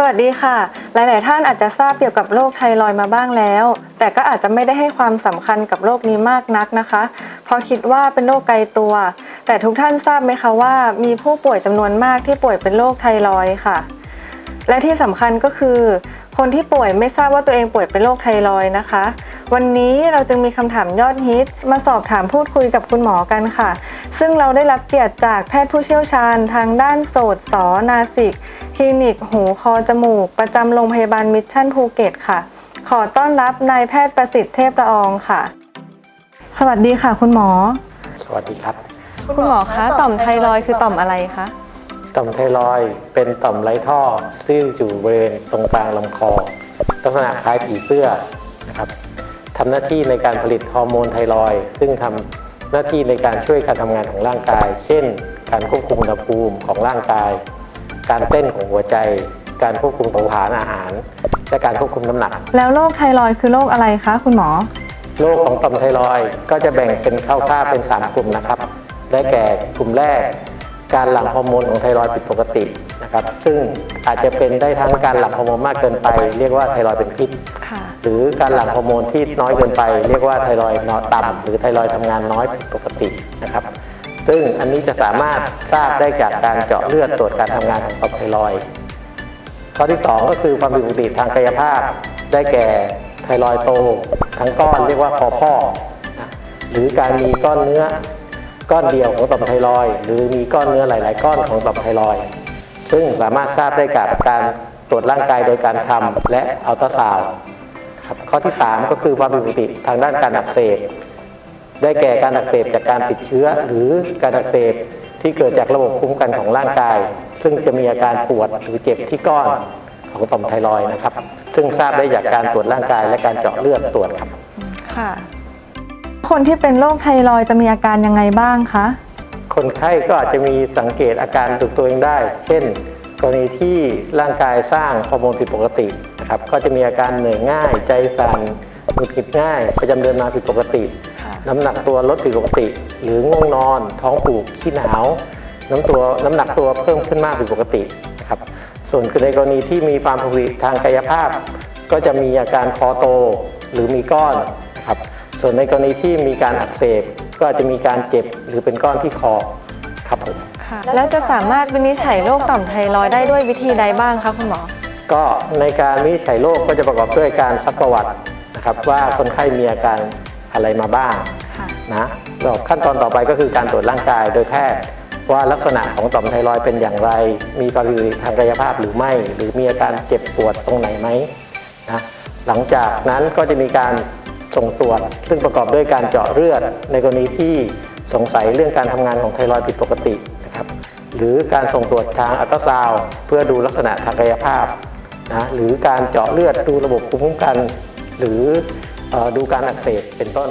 สวัสดีค่ะ หลาย ๆ ท่านอาจจะทราบเกี่ยวกับโรคไทรอยมาบ้างแล้ว แต่ก็อาจจะไม่ได้ให้ความสำคัญกับโรคนี้มากนักนะคะ เพราะคิดว่าเป็นโรคไกลตัว แต่ทุกท่านทราบไหมคะว่า มีผู้ป่วยจำนวนมากที่ป่วยเป็นโรคไทรอยค่ะ และที่สำคัญก็คือ คนที่ป่วยไม่ทราบว่าตัวเองป่วยเป็นโรคไทรอยนะคะ วันนี้เราจึงมีคำถามยอดฮิต มาสอบถามพูดคุยกับคุณหมอกันค่ะ ซึ่งเราได้รับเกียรติจากแพทย์ผู้เชี่ยวชาญทางด้านโสตสนาสิก คลินิก หูคอจมูก ประจำโรงพยาบาลมิชชั่นภูเก็ตค่ะ ขอต้อนรับนายแพทย์ประสิทธิ์เทพละอองค่ะ สวัสดีค่ะ คุณหมอ สวัสดีครับ คุณหมอคะต่อมไทรอยด์คือต่อมอะไรคะ ต่อมไทรอยด์เป็นต่อมไร้ท่อซึ่งอยู่บริเวณตรงกลางลำคอลักษณะคล้ายผีเสื้อนะครับ ทำหน้าที่ในการผลิตฮอร์โมนไทรอยด์ซึ่งทำหน้าที่ในการช่วยการทำงานของร่างกาย เช่น การควบคุมอุณหภูมิของร่างกาย การเต้นของหัวใจ การควบคุมเผาผลาญอาหาร และการควบคุมน้ำหนัก แล้วโรคไทรอยด์คือโรคอะไรคะคุณหมอ โรคของต่อมไทรอยด์ก็จะแบ่งเป็นคร่าวๆเป็น 3 กลุ่มนะครับ ได้แก่กลุ่มแรก การหลั่งฮอร์โมนของไทรอยด์ผิดปกตินะครับ ซึ่งอาจจะเป็นได้ทั้งการหลั่งฮอร์โมนมากเกินไป เรียกว่าไทรอยด์เป็นพิษ ค่ะ หรือการหลั่งฮอร์โมนที่น้อยเกินไป เรียกว่าไทรอยด์นอต่ำหรือไทรอยด์ทำงานน้อยผิดปกตินะครับ ซึ่งอันนี้จะสามารถทราบได้จากการเจาะเลือดตรวจการทำงานของต่อมไทรอยด์ข้อที่ 2 ก็คือความผิดปกติทางกายภาพ ได้แก่ไทรอยด์โต ทั้งก้อนเรียกว่าคอพ่อนะหรือการมีก้อนเนื้อ ก้อนเดียวของต่อมไทรอยหรือมีก้อนเนื้อหลาย ๆ ก้อนของต่อมไทรอยซึ่งสามารถทราบได้จากการตรวจร่างกายโดยการทำและอัลตราซาวด์ครับข้อที่ 3 ก็คือความผิดปกติทางด้านการอักเสบได้แก่การอักเสบจากการติดเชื้อหรือการอักเสบที่เกิดจากระบบคุ้มกันของร่างกาย ซึ่งจะมีอาการปวดหรือเจ็บที่ก้อนของต่อมไทรอยนะครับ ซึ่งทราบได้จากการตรวจร่างกายและการเจาะเลือดตรวจครับค่ะ คนที่เป็นโรคไทรอยจะมีอาการยังไงบ้างคะ คนไข้ก็อาจจะมีสังเกตอาการถูกตัวเองได้ เช่น กรณีที่ร่างกายสร้างฮอร์โมนผิดปกตินะครับก็จะมีอาการเหนื่อยง่าย ใจสั่นหงุดหงิดง่ายประจำเดือนมาผิดปกติ น้ำหนักตัวลดผิดปกติ หรือง่วงนอน ท้องผูกขี้หนาว น้ำตัวน้ำหนักตัวเพิ่มขึ้นมากผิดปกติครับส่วนคือในกรณีที่มีความผิดทางกายภาพ ก็จะมีอาการคอโต หรือมีก้อน ส่วนในกรณีที่มีการอักเสบก็อาจจะมีการเจ็บหรือเป็นก้อนที่คอครับผมค่ะแล้วจะสามารถวินิจฉัยโรคต่อมไทรอยด์ได้ด้วยวิธีใดบ้างคะคุณหมอ ก็ในการวินิจฉัยโรคก็จะประกอบด้วยการซักประวัตินะครับว่าคนไข้มีอาการอะไรมาบ้างค่ะ นะแล้วขั้นตอนต่อไปก็คือการตรวจร่างกายโดยแพทย์ว่าลักษณะของต่อมไทรอยด์เป็นอย่างไร มีความผิดปกติทางกายภาพหรือไม่ หรือมีอาการเจ็บปวดตรงไหนไหมนะหลังจากนั้นก็จะมีการ ส่งตรวจ ซึ่งประกอบด้วยการเจาะเลือด ในกรณีที่สงสัยเรื่องการทำงานของไทรอยด์ผิดปกตินะครับหรือการส่งตรวจทางอัลตราซาวด์เพื่อดูลักษณะทางกายภาพนะหรือการเจาะเลือดดูระบบภูมิคุ้มกัน หรือออดูการอักเสบเป็นต้น